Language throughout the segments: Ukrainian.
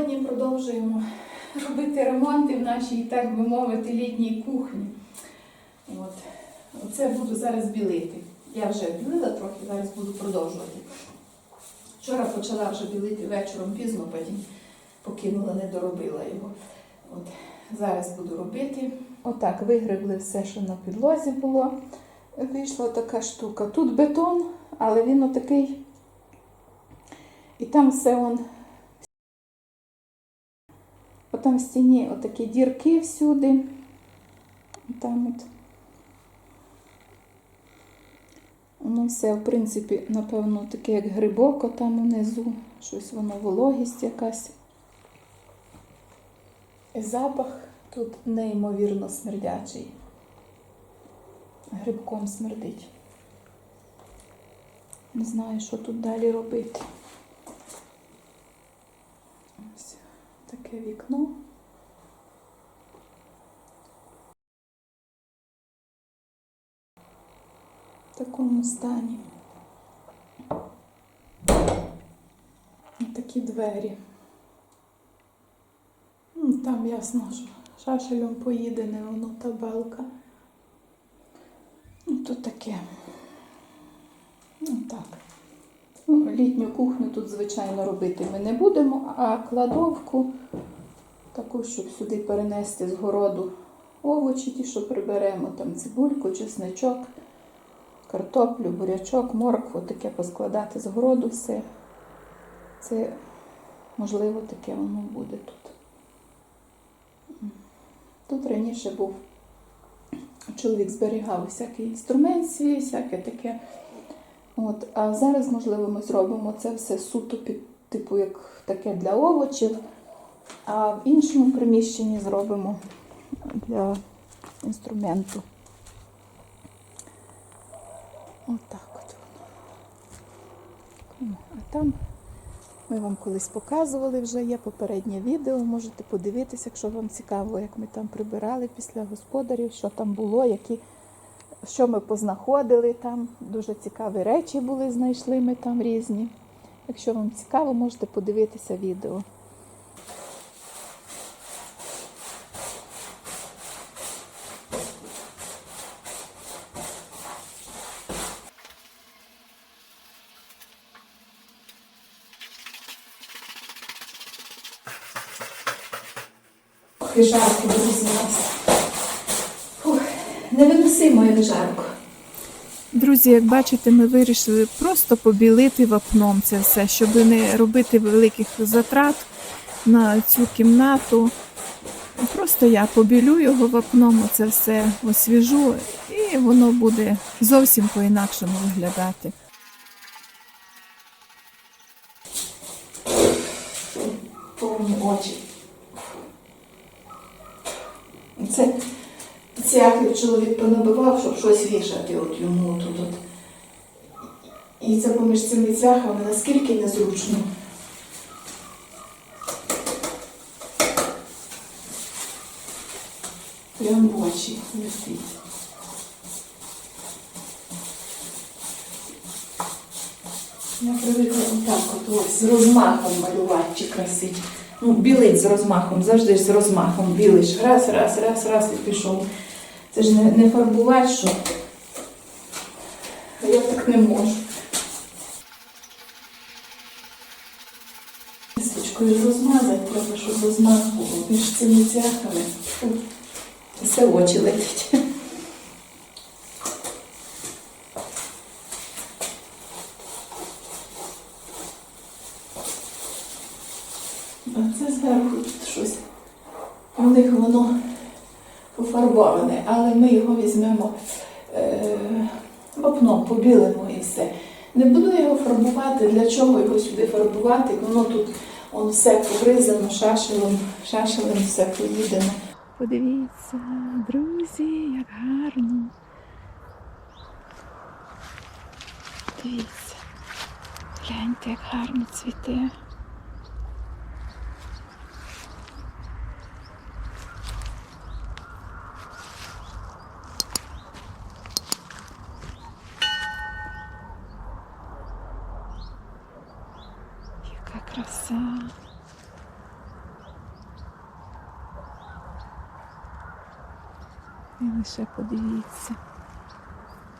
Сьогодні продовжуємо робити ремонти в нашій, так би мовити, літній кухні. От. Оце буду зараз білити. Я вже білила трохи, зараз буду продовжувати. Вчора почала вже білити вечором пізно, потім покинула, не доробила його. От. Зараз буду робити. Отак вигребли все, що на підлозі було. Вийшла така штука. Тут бетон, але він отакий. І там все он. Отам в стіні отакі дірки всюди. Там от. Воно все, в принципі, напевно, таке, як грибок, там унизу. Щось воно вологість якась. Запах тут неймовірно смердячий. Грибком смердить. Не знаю, що тут далі робити. Ось таке вікно. В такому стані. І такі двері. Ну, Там ясно, що шашелем поїде, не воно та балка. Ну, то таке. Ну так. Ну, літню кухню тут, звичайно, робити ми не будемо, а кладовку, таку, щоб сюди перенести з городу овочі, ті, що приберемо, там цибульку, чесничок, картоплю, бурячок, моркву, таке поскладати з городу все. Це, можливо, таке воно буде тут. Тут раніше був чоловік зберігав всякий інструмент свій, всяке таке. От, а зараз, можливо, ми зробимо це все суто під типу як таке для овочів, а в іншому приміщенні зробимо для інструменту. Отак от воно. А там ми вам колись показували вже є попереднє відео. Можете подивитися, якщо вам цікаво, як ми там прибирали після господарів, що там було, які, що ми познаходили там. Дуже цікаві речі були, знайшли ми там різні. Якщо вам цікаво, можете подивитися відео. Ох, і жарко, друзі, у нас. Фух, невиносимо, як жарко. Друзі, як бачите, ми вирішили просто побілити вапном це все, щоб не робити великих затрат на цю кімнату. Просто я побілю його вапном, це все освіжу, і воно буде зовсім по-інакшому виглядати. Повні очі. Це цяхів чоловік понабивав, щоб щось вішати от йому тут. От. І це поміж цими цвяхами наскільки незручно. Прям в очі летить. Я привикла отак от ось з розмахом малювати чи красити. Ну, білить з розмахом, завжди ж з розмахом білиш. Раз, раз, раз, раз і пішов. Це ж не, не фарбувати, що. Я так не можу. Кисточкою ж розмазати, треба, щоб розмах був між цими цяхами. Все очі летить. А це зверху тут щось. У них воно пофарбоване, але ми його візьмемо е, вапном, побілимо і все. Не буду його фарбувати, для чого його сюди фарбувати? Воно тут он все побризано шашелем, шашелем все поїдено. Подивіться, друзі, як гарно. Дивіться, гляньте, як гарно цвіте. краса. І лише подивіться.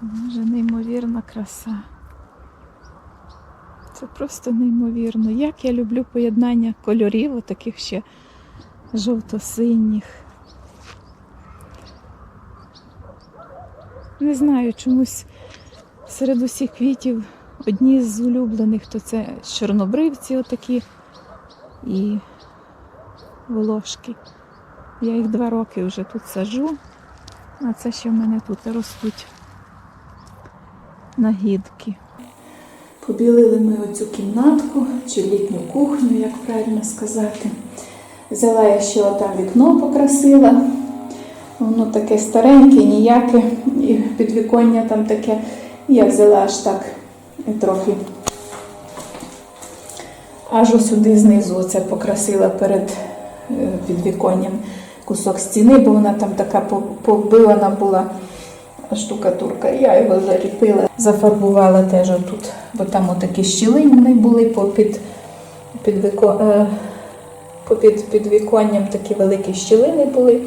Може неймовірна краса. Це просто неймовірно. Як я люблю поєднання кольорів, таких ще жовто-синіх. Не знаю, чомусь серед усіх квітів одні з улюблених, то це чорнобривці отакі і волошки. Я їх два роки вже тут саджу, а це ще в мене тут ростуть нагідки. Побілили ми оцю кімнатку чи літню кухню, як правильно сказати. Взяла я ще отам вікно покрасила. Воно таке стареньке, ніяке, і підвіконня там таке. Я взяла аж так і трохи. Аж ось сюди знизу оце покрасила перед е, підвіконням кусок стіни, бо вона там така по- побилена була штукатурка. Я його заліпила, зафарбувала теж отут, бо там отакі щілини були попід, під, е, підвіконням такі великі щілини були.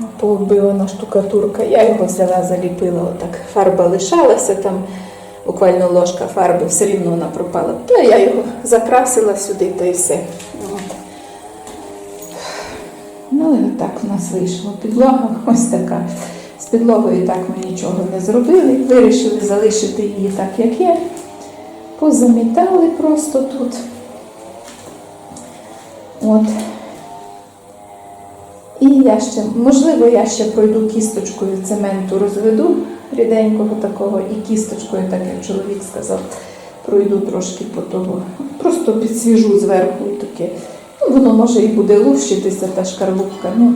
М, Побилена штукатурка. Я його взяла, заліпила отак. Фарба лишалася там. Буквально ложка фарби, все рівно вона пропала. То я його закрасила сюди, то і все. Ну і так у нас вийшло. Підлога ось така. З підлогою так ми нічого не зробили. Вирішили залишити її так, як є. Позамітали просто тут. От. І я ще, можливо, я ще пройду кісточкою цементу, розведу ріденького такого і кісточкою, так як чоловік сказав, пройду трошки по того. Просто підсвіжу зверху таке. Ну, воно може і буде лущитися, та шкарлупка. Ну,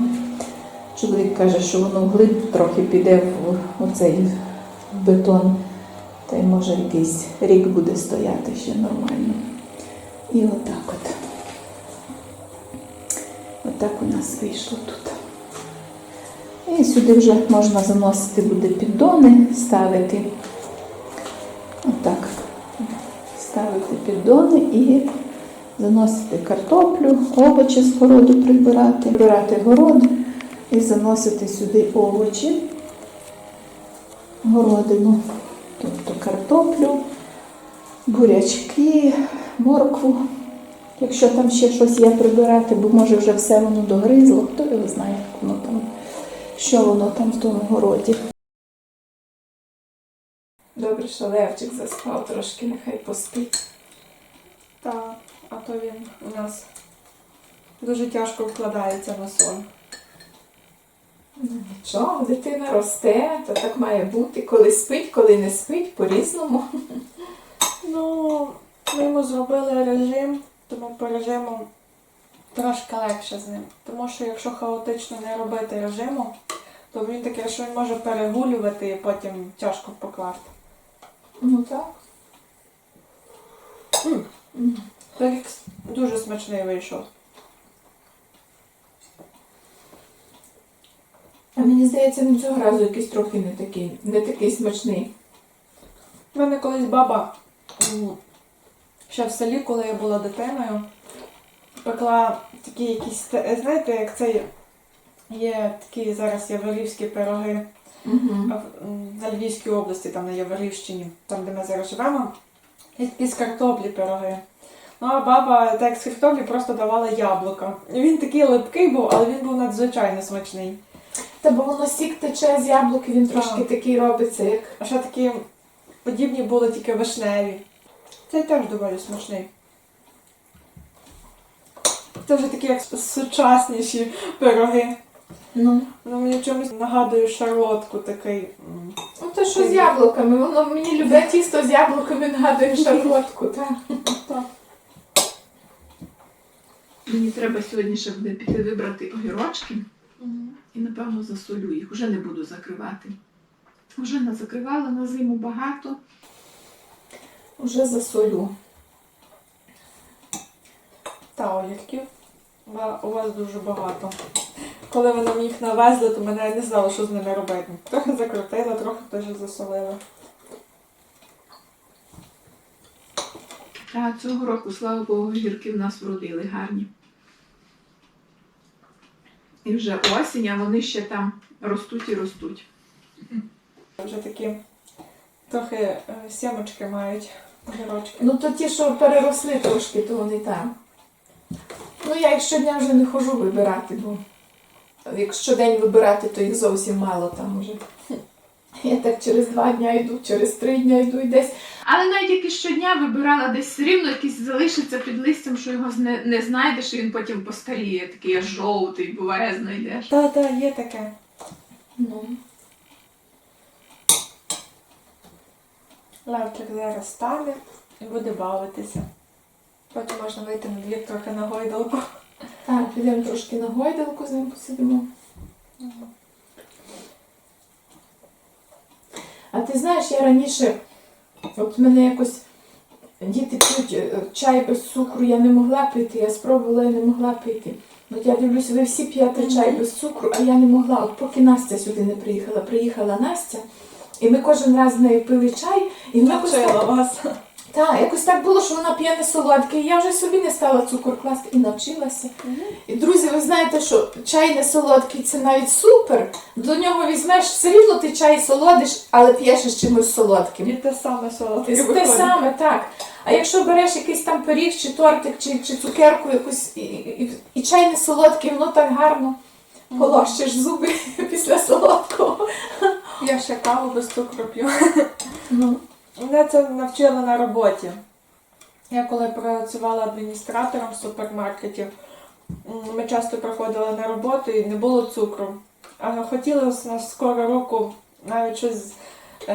чоловік каже, що воно вглиб трохи піде в оцей бетон. Та й може якийсь рік буде стояти ще нормально. І отак от. Отак у нас вийшло тут. І сюди вже можна заносити буде піддони, ставити. Отак. Ставити піддони і заносити картоплю, овочі з городу прибирати, прибирати город і заносити сюди овочі, городину, тобто картоплю, бурячки, моркву. Якщо там ще щось є прибирати, бо може вже все воно догризло, хто його знає, як воно там, що воно там в тому городі. Добре, що Левчик заспав трошки, нехай поспить. Так, а то він у нас дуже тяжко вкладається на сон. Ну, Нічого, дитина росте, то так має бути. Коли спить, коли не спить, по-різному. Ну, ми йому зробили режим, тому по режиму трошки легше з ним. Тому що якщо хаотично не робити режиму, то він таке, що він може перегулювати і потім тяжко покласти. Ну так. Пиріг дуже смачний вийшов. А мені здається, він цього разу якийсь трохи не такий, не такий смачний. У мене колись баба ще в селі, коли я була дитиною, пекла такі якісь, знаєте, як це є такі зараз яворівські пироги Угу. на Львівській області, там на Яворівщині, там, де ми зараз живемо, є такі з картоплі пироги. Ну, а баба так з картоплі просто давала яблука. Він такий липкий був, але він був надзвичайно смачний. Та бо воно сік тече з яблуки, він трошки такий робиться, як. А ще такі подібні були тільки вишневі. Цей теж доволі смачний. Це вже такі як сучасніші пироги. Ну. Воно мені чомусь нагадує шарлотку такий. Ну, то що з яблуками? Воно мені любе тісто з яблуками нагадує шарлотку, так. Так. Мені треба сьогодні ще буде піти вибрати огірочки і, напевно, засолю їх. Уже не буду закривати. Уже не закривала на зиму багато. Уже засолю. Та огірків у вас дуже багато. Коли ви нам їх навезли, то мене не знала, що з ними робити. Трохи закрутила, трохи теж засолила. Так, цього року, слава Богу, гірки в нас вродили гарні. І вже осінь, а вони ще там ростуть і ростуть. Вже такі трохи е, сімочки мають огірочки. Ну то ті, що переросли трошки, то вони там. Ну я їх щодня вже не ходжу вибирати, бо якщо день вибирати, то їх зовсім мало там уже. Я так через два дня йду, через три дня йду і десь. Але навіть як і щодня вибирала десь все рівно якийсь залишиться під листям, що його не, не знайдеш, і він потім постаріє, такий жовтий, буває, знайдеш. Так, так, є таке. Ну, Левчик зараз стане і буде бавитися. Потім можна вийти на двір трохи на гойдалку. так, підемо трошки на гойдалку з ним посидимо. А ти знаєш, я раніше, от мене якось діти п'ють е, чай без цукру, я не могла пити, я спробувала і не могла пити. От я дивлюсь, ви всі п'єте чай без цукру, а я не могла. От поки Настя сюди не приїхала, приїхала Настя, і ми кожен раз з нею пили чай, і ми якось так, вас. так, якось так було, що вона п'є не солодкий. І я вже собі не стала цукор класти і навчилася. І друзі, ви знаєте, що чай не солодкий це навіть супер. До нього візьмеш все рівно ти чай солодиш, але п'єш із чимось солодким. І те саме солодке Те виходить. саме, так. А якщо береш якийсь там пиріг, чи тортик, чи, чи цукерку якусь, і, і, і чай не солодкий, воно так гарно полощиш зуби після солодкого. Я ще каву без цукру п'ю. Ну, Мене це навчили на роботі. Я коли працювала адміністратором в супермаркеті, ми часто приходили на роботу і не було цукру. А хотілося на скоро руку навіть щось е,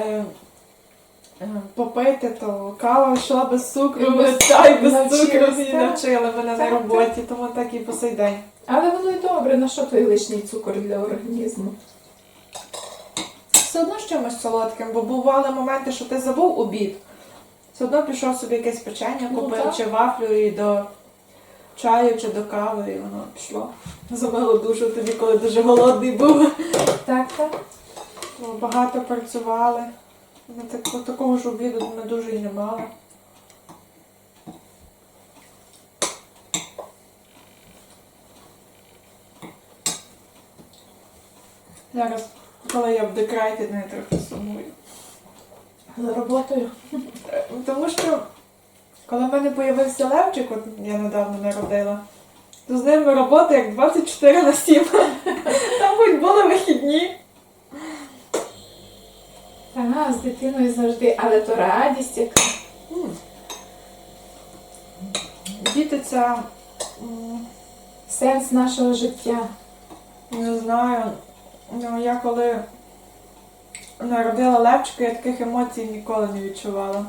е, попити, то кава йшла без цукру, без- чай без цукру і навчили мене на Так, роботі, тому так і по сей день. але воно і добре, на що той лишній цукор для організму? Все одно з чимось солодким, бо бували моменти, що ти забув обід. Все одно пішов собі якесь печення, Ну, купив так. чи вафлю і до чаю чи до кави, і воно пішло. Замило душу тоді, коли дуже голодний був. Так, так. Бо Багато працювали. Ми так, такого ж обіду ми дуже і не мали. Зараз, коли я в декреті, не трохи сумую. За роботою. Е, Тому що, коли в мене з'явився Левчик, от я недавно народила, то з ними робота як 24 на 7. Там хоч були вихідні. Ага, з дитиною завжди, але то радість яка. Діти це, Сенс нашого життя. не знаю, ну, я коли народила Левчика, я таких емоцій ніколи не відчувала.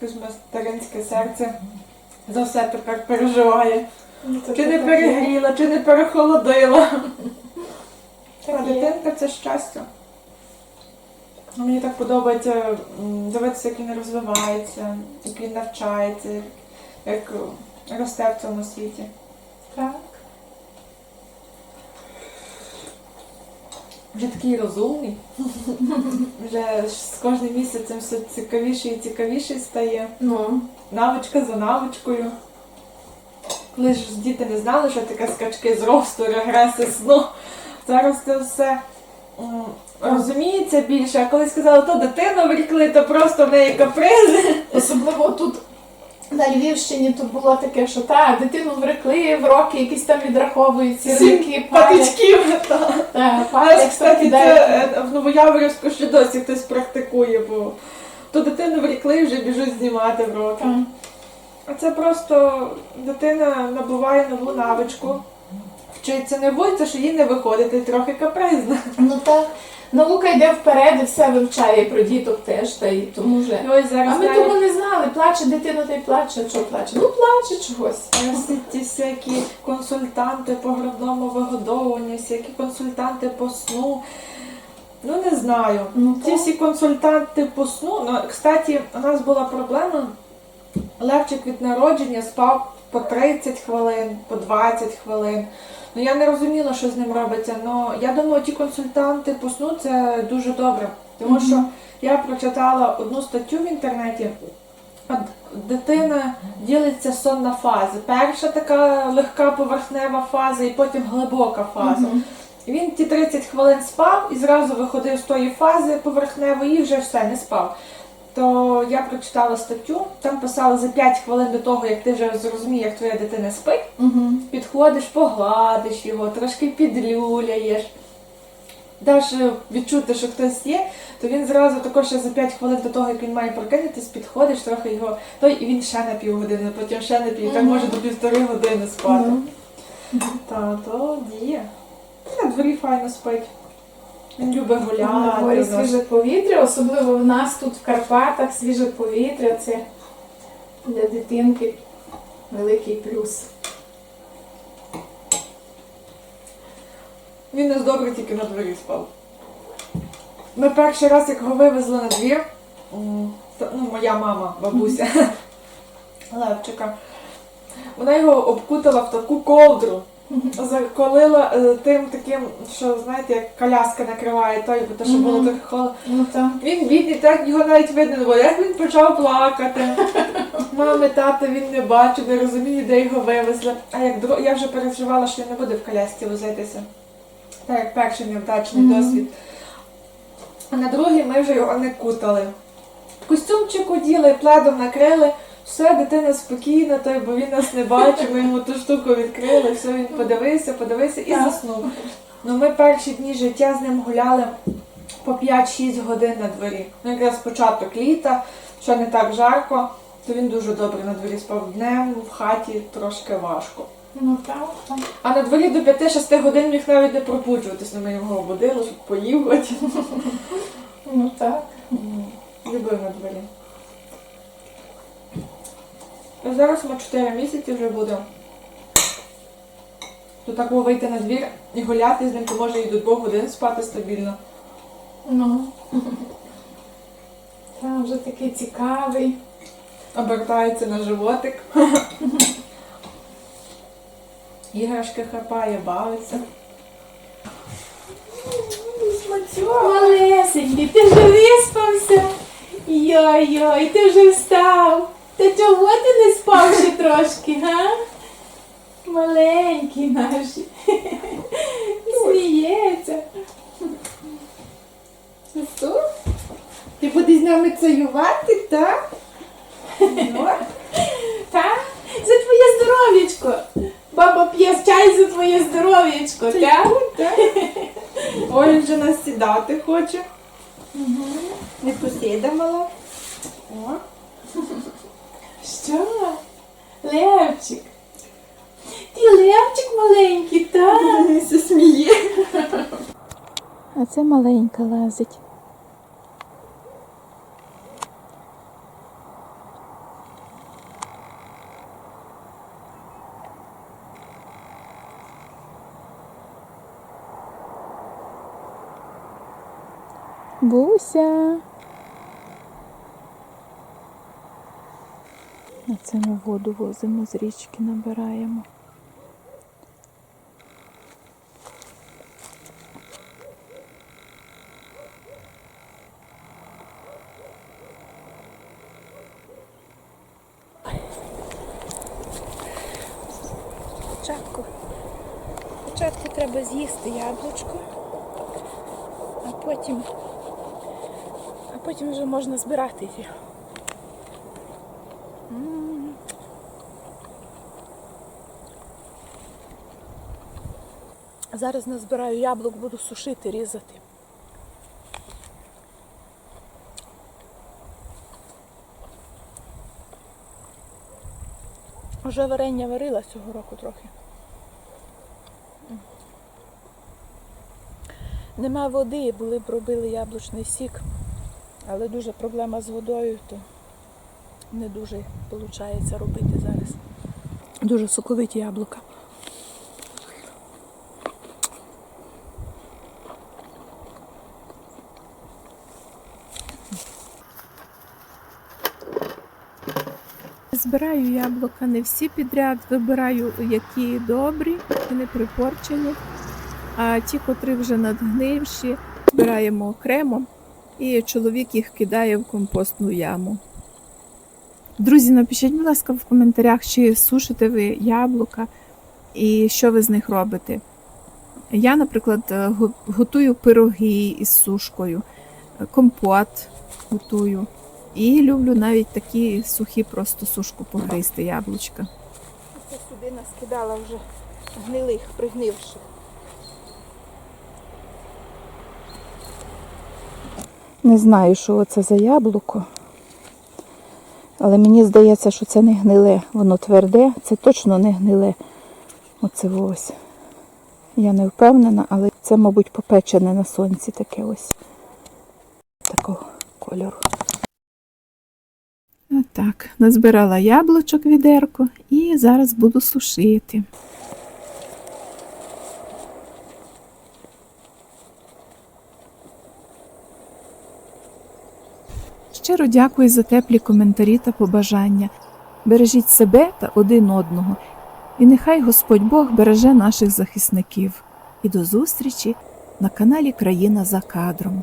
Якесь материнське серце за все тепер переживає. Чи не перегріла, чи не перехолодила. А є. дитинка це щастя. Мені так подобається м, дивитися, як він розвивається, як він навчається, як росте в цьому світі. Так. Вже такий розумний. Вже з кожним місяцем все цікавіше і цікавіше стає. Ну, Навичка за навичкою. Коли ж діти не знали, що таке скачки з росту, регреси сну. Зараз це все м, розуміється більше. А коли сказали, то дитину врікли, то просто в неї капризи. особливо тут на Львівщині то було таке, що так, дитину врекли, в роки якісь там відраховують, сірники. Патичків. Кстати, це е, в Новояворівську ще досі хтось практикує, бо то дитину врікли і вже біжуть знімати в роки. А це просто дитина набуває нову навичку. Вчиться нервується, що їй не виходить, і трохи капризна. Ну так. Наука йде вперед і все вивчає і про діток теж, та й тому вже. І ось зараз А ми навіть того не знали. Плаче дитина, та й плаче. Що плаче? Ну плаче чогось. ось ті всякі консультанти по грудному вигодовуванню, всякі консультанти по сну. Ну не знаю. Ну, Ці всі консультанти по сну. Ну, кстати, у нас була проблема. Левчик від народження спав по 30 хвилин, по 20 хвилин. Ну я не розуміла, що з ним робиться. Ну я думаю, ті консультанти по сну це дуже добре. Тому Мгм. що я прочитала одну статтю в інтернеті. Дитина ділиться сон на фази. Перша така легка поверхнева фаза, і потім глибока фаза. Мгм. Він ті 30 хвилин спав і зразу виходив з тої фази поверхневої і вже все не спав. То я прочитала статтю, там писали за 5 хвилин до того, як ти вже зрозумієш, як твоя дитина спить, Угу. підходиш, погладиш його, трошки підлюляєш. Даш е, відчути, що хтось є, то він зразу також ще за 5 хвилин до того, як він має прокинутись, підходиш, трохи його. Той і він ще на півгодини, потім ще на пів, так може до півтори години спати. Та то діє. На дворі файно спить. Він любить На гуляти. дворі свіже повітря, особливо в нас тут в Карпатах свіже повітря. Це для дитинки великий плюс. Він нас добре тільки на дворі спав. Ми перший раз, як його вивезли на двір, ну, моя мама, бабуся Левчика, вона його обкутала в таку ковдру, заколила е, тим таким, що знаєте, як коляска накриває той, бо то, що було трохи холодно. Ну так. Він бідний, так його навіть видно не було. Як він почав плакати. Мами, тата він не бачив, не розуміє, де його вивезли. А як дро... я вже переживала, що він не буде в колясці возитися. Так як перший невдачний досвід. А на другий ми вже його не кутали. Костюмчик оділи, пледом накрили. Все, дитина спокійна, той, бо він нас не бачив, ми йому ту штуку відкрили, все, він подивився, подивився і заснув. Ну ми перші дні життя з ним гуляли по 5-6 годин на дворі. Ну, якраз початок літа, що не так жарко, то він дуже добре на дворі спав днем, в хаті трошки важко. Ну так. так. А на дворі до 5-6 годин міг навіть не пробуджуватись, ну ми його обудили, щоб поїв хоч. Ну так. Любив на дворі. А зараз ми 4 місяці вже будемо. То так було вийти на двір і гуляти з ним, то може і до 2 годин спати стабільно. Ну. Та вже такий цікавий. обертається на животик. Іграшки хапає, бавиться. Малесенький, ти вже виспався. Йой-йой, ти вже встав. Та чого ти не спав ще трошки, га? Маленький наш. Сміється. Сусу? Ти будеш з нами цаювати, так? Ну, Так? За твоє здоров'ячко. Баба п'є чай за твоє здоров'ячко, так? так. Оля вже нас сідати хоче. Не посіда мала. О. Що? Левчик. Ти Левчик маленький, так? Се сміє. А це маленька лазить. Буся. А це ми воду возимо з річки, набираємо. Спочатку, спочатку треба з'їсти яблучко, а потім, а потім вже можна збирати його. Зараз назбираю яблук, буду сушити, різати. Вже варення варила цього року трохи. Нема води, були б робили яблучний сік, але дуже проблема з водою, то не дуже виходить робити зараз. Дуже соковиті яблука. Збираю яблука не всі підряд, вибираю, які добрі і не припорчені. А ті, котрі вже надгнивші, збираємо окремо, і чоловік їх кидає в компостну яму. Друзі, напишіть, будь ласка, в коментарях, чи сушите ви яблука і що ви з них робите. Я, наприклад, е, готую пироги із сушкою, компот готую. І люблю навіть такі сухі просто сушку погризти яблучка. Це сюди наскидала вже гнилих, пригнивших. Не знаю, що це за яблуко. Але мені здається, що це не гниле. Воно тверде, це точно не гниле. Оце ось. Я не впевнена, але це, мабуть, попечене на сонці таке ось. Такого кольору. Отак, назбирала яблучок відерко і зараз буду сушити. Щиро дякую за теплі коментарі та побажання. Бережіть себе та один одного. І нехай Господь Бог береже наших захисників. І до зустрічі на каналі Країна за кадром.